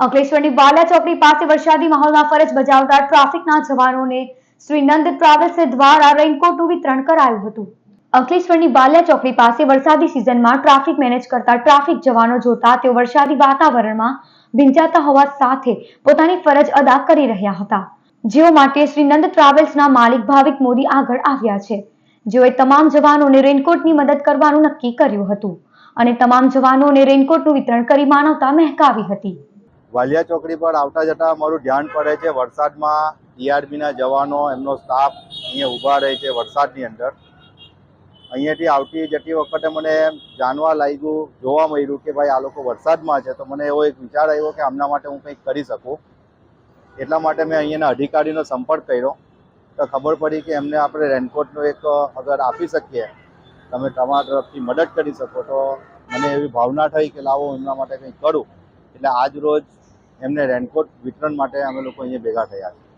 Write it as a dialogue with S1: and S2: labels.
S1: અંકલેશ્વરની વાલા ચોકડી પાસે વરસાદી માહોલમાં ફરજ બજાવતા ટ્રાફિકના જવાનોને શ્રી નંદ ટ્રાવેલ્સ દ્વારા રેઇનકોટનું વિતરણ કરાયું હતું. અંકલેશ્વરની વાલિયા ચોકડી પાસે વરસાદી સિઝનમાં ટ્રાફિક મેનેજ કરતા ટ્રાફિક જવાનો જોતા તેઓ વરસાદી વાતાવરણમાં ભીંજાતા હોવા સાથે પોતાની ફરજ અદા કરી રહ્યા હતા. જેઓ માટે શ્રી નંદ ટ્રાવેલ્સના માલિક ભાવિક મોદી આગળ આવ્યા છે. જેઓએ તમામ જવાનોને રેઇનકોટની મદદ કરવાનું નક્કી કર્યું હતું અને તમામ જવાનોને રેઇનકોટનું વિતરણ કરી માનવતા મહેકાવી હતી.
S2: વાલિયા ચોકડી પર આવતા જતા અમારું ધ્યાન પડે છે વરસાદમાં ડીઆરબીના જવાનો, એમનો સ્ટાફ અહીંયા ઊભા રહે છે વરસાદની અંદર. અહીંયાથી આવતી જતી વખતે મને જાણવા લાગ્યું, જોવા મળ્યું કે ભાઈ આ લોકો વરસાદમાં છે, તો મને એવો એક વિચાર આવ્યો કે આમના માટે હું કંઈક કરી શકું. એટલા માટે મેં અહીંયાના અધિકારીનો સંપર્ક કર્યો. તો ખબર પડી કે એમને આપણે રેનકોટનો એક અગર આપી શકીએ, તમે તમારા તરફથી મદદ કરી શકો. તો મને એવી ભાવના થઈ કે લાવો એમના માટે કંઈક કરું. એટલે આજ રોજ એમને રેનકોટ વિતરણ માટે અમે લોકો અહીંયા ભેગા થયા છે.